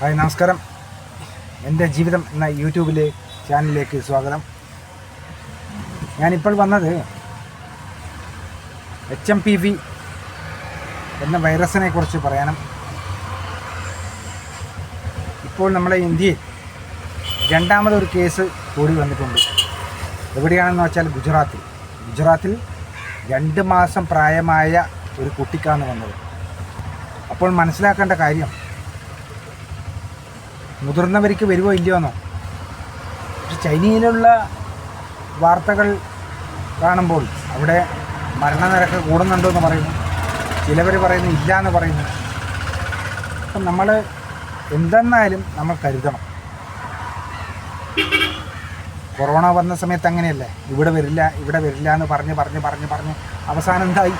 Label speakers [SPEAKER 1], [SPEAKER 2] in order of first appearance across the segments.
[SPEAKER 1] Hi നമസ്കാരം. എന്റെ ജീവിതം എന്ന യൂട്യൂബിലെ ചാനലിലേക്ക് സ്വാഗതം. ഞാനിപ്പോൾ വന്നത് എച്ച് എം പി വി എന്ന വൈറസിനെ കുറിച്ച് പറയാനും. ഇപ്പോൾ നമ്മളെ ഇന്ത്യയിൽ രണ്ടാമതൊരു കേസ് കൂടി വന്നിട്ടുണ്ട്. എവിടെയാണെന്ന് വെച്ചാൽ ഗുജറാത്തിൽ. ഗുജറാത്തിൽ രണ്ട് മാസം പ്രായമായ ഒരു കുട്ടിക്കാണ് വന്നത്. അപ്പോൾ മനസ്സിലാക്കേണ്ട കാര്യം മുതിർന്നവർക്ക് വരുമോ ഇല്ലയോ എന്നോ. പക്ഷെ ചൈനയിലുള്ള വാർത്തകൾ കാണുമ്പോൾ അവിടെ മരണനിരക്ക് കൂടുന്നുണ്ടോ എന്ന് പറയുന്നു. ചിലവർ പറയുന്നു ഇല്ല എന്ന് പറയുന്നു. അപ്പം നമ്മൾ എന്തെന്നാലും നമ്മൾ കരുതണം. കൊറോണ വന്ന സമയത്ത് അങ്ങനെയല്ലേ? ഇവിടെ വരില്ല ഇവിടെ വരില്ല എന്ന് പറഞ്ഞ് പറഞ്ഞ് പറഞ്ഞ് പറഞ്ഞ് അവസാനം എന്തായി?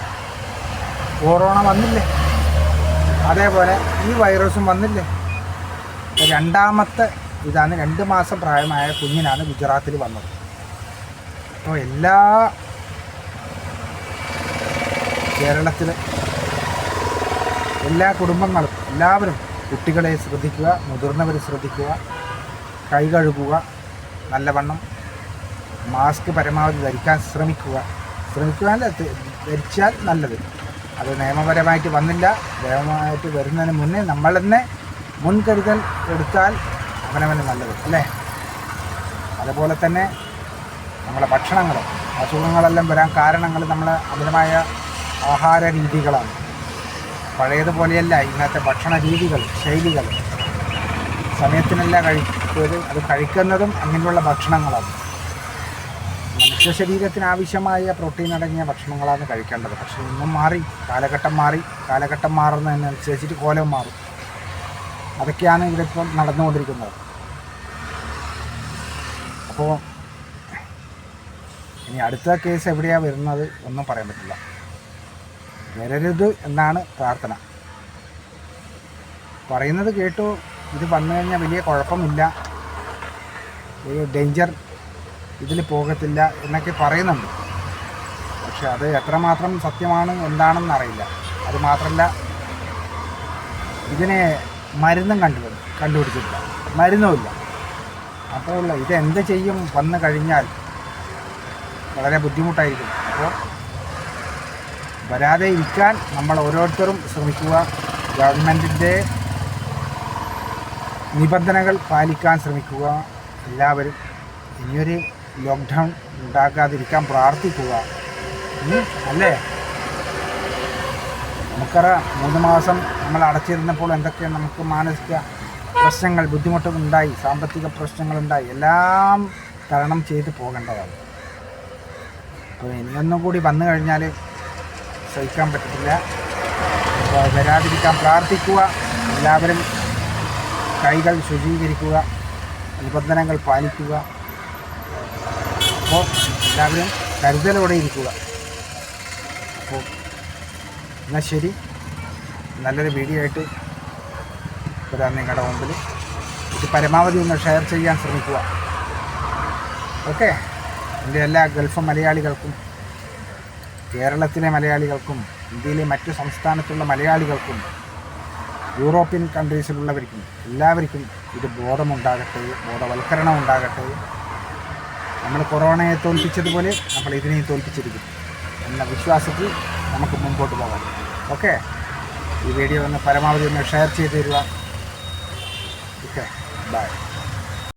[SPEAKER 1] കൊറോണ വന്നില്ലേ? അതേപോലെ ഈ വൈറസും വന്നില്ലേ? രണ്ടാമത്തെ ഇതാണ് രണ്ട് മാസം പ്രായമായ കുഞ്ഞിനാണ് ഗുജറാത്തിൽ വന്നത്. അപ്പോൾ എല്ലാ കേരളത്തിലെ എല്ലാ കുടുംബങ്ങളും എല്ലാവരും കുട്ടികളെ ശ്രദ്ധിക്കുക മുതിർന്നവർ ശ്രദ്ധിക്കുക കൈ കഴുകുക നല്ലവണ്ണം മാസ്ക് പരമാവധി ധരിക്കാൻ ശ്രമിക്കുക. ധ- ധരിച്ചാൽ നല്ലത്. അത് നിയമപരമായിട്ട് വന്നില്ല. നിയമമായിട്ട് വരുന്നതിന് മുന്നേ നമ്മൾ തന്നെ മുൻകരുതൽ എടുത്താൽ അവനവന് നല്ലത് അല്ലേ? അതുപോലെ തന്നെ നമ്മളെ ഭക്ഷണങ്ങൾ അസുഖങ്ങളെല്ലാം വരാൻ കാരണങ്ങൾ നമ്മളെ അമിതമായ ആഹാര രീതികളാണ്. പഴയതുപോലെയല്ല ഇന്നത്തെ ഭക്ഷണ രീതികൾ ശൈലികൾ. സമയത്തിനല്ല കഴിക്കുന്നത് അത് കഴിക്കുന്നതും അങ്ങനെയുള്ള ഭക്ഷണങ്ങളാണ്. മനുഷ്യ ശരീരത്തിന് ആവശ്യമായ പ്രോട്ടീൻ അടങ്ങിയ ഭക്ഷണങ്ങളാണ് കഴിക്കേണ്ടത്. പക്ഷേ ഇന്നും മാറി കാലഘട്ടം മാറി കാലഘട്ടം മാറുന്നതിനനുസരിച്ചിട്ട് കോലം മാറും. അതൊക്കെയാണ് ഇവിടെ ഇപ്പം നടന്നുകൊണ്ടിരിക്കുന്നത്. അപ്പോൾ ഇനി അടുത്ത കേസ് എവിടെയാണ് വരുന്നത് ഒന്നും പറയാൻ പറ്റില്ല. വരരുത് എന്നാണ് പ്രാർത്ഥന. പറയുന്നത് കേട്ടു ഇത് വന്നു കഴിഞ്ഞാൽ വലിയ കുഴപ്പമില്ല. ഒരു ഡേഞ്ചർ ഇതിൽ പോകത്തില്ല എന്നൊക്കെ പറയുന്നുണ്ട്. പക്ഷെ അത് എത്രമാത്രം സത്യമാണ് എന്താണെന്ന് അറിയില്ല. അത് മാത്രമല്ല ഇതിനെ മരുന്നും കണ്ടു കണ്ടുപിടിച്ചിട്ടില്ല. മരുന്നുമില്ല. അപ്പോൾ ഇത് എന്ത് ചെയ്യും? വന്നു കഴിഞ്ഞാൽ വളരെ ബുദ്ധിമുട്ടായിരിക്കും. അപ്പോൾ വരാതെ ഇരിക്കാൻ നമ്മൾ ഓരോരുത്തരും ശ്രമിക്കുക. ഗവൺമെന്റിന്റെ നിബന്ധനകൾ പാലിക്കാൻ ശ്രമിക്കുക. എല്ലാവരും ഇനിയൊരു ലോക്ക്ഡൗൺ ഉണ്ടാക്കാതിരിക്കാൻ പ്രാർത്ഥിക്കുക. അല്ലേ? നമുക്കറിയാം മൂന്ന് മാസം നമ്മൾ അടച്ചിരുന്നപ്പോൾ എന്തൊക്കെയാണ് നമുക്ക് മാനസിക പ്രശ്നങ്ങൾ ബുദ്ധിമുട്ടുകൾ ഉണ്ടായി സാമ്പത്തിക പ്രശ്നങ്ങളുണ്ടായി എല്ലാം തരണം ചെയ്ത് പോകേണ്ടതാണ്. അപ്പോൾ ഇനിയൊന്നും കൂടി വന്നു കഴിഞ്ഞാൽ സഹിക്കാൻ പറ്റത്തില്ല. അപ്പോൾ വരാതിരിക്കാൻ പ്രാർത്ഥിക്കുക. എല്ലാവരും കൈകൾ ശുചീകരിക്കുക. നിബന്ധനകൾ പാലിക്കുക. അപ്പോൾ എല്ലാവരും കരുതലോടെ ഇരിക്കുക. അപ്പോൾ എന്നാൽ ശരി. നല്ലൊരു വീഡിയോ ആയിട്ട് വരാം നിങ്ങളുടെ മുമ്പിൽ ഇത് പരമാവധി ഒന്ന് ഷെയർ ചെയ്യാൻ ശ്രമിക്കുക. ഓക്കെ എന്റെ എല്ലാ ഗൾഫ് മലയാളികൾക്കും കേരളത്തിലെ മലയാളികൾക്കും ഇന്ത്യയിലെ മറ്റു സംസ്ഥാനത്തുള്ള മലയാളികൾക്കും യൂറോപ്യൻ കൺട്രീസിലുള്ളവർക്കും എല്ലാവർക്കും ഇത് ബോധമുണ്ടാകട്ടെ ബോധവൽക്കരണം ഉണ്ടാകട്ടെ. നമ്മൾ കൊറോണയെ തോൽപ്പിച്ചതുപോലെ നമ്മൾ ഇതിനെയും തോൽപ്പിച്ചിരിക്കും എന്ന വിശ്വാസത്തിൽ നമുക്ക് മുമ്പോട്ട് പോകാം. ഓക്കെ ഈ വീഡിയോ ഒന്ന് പരമാവധി ഒന്ന് ഷെയർ ചെയ്ത് തരിക. Okay bye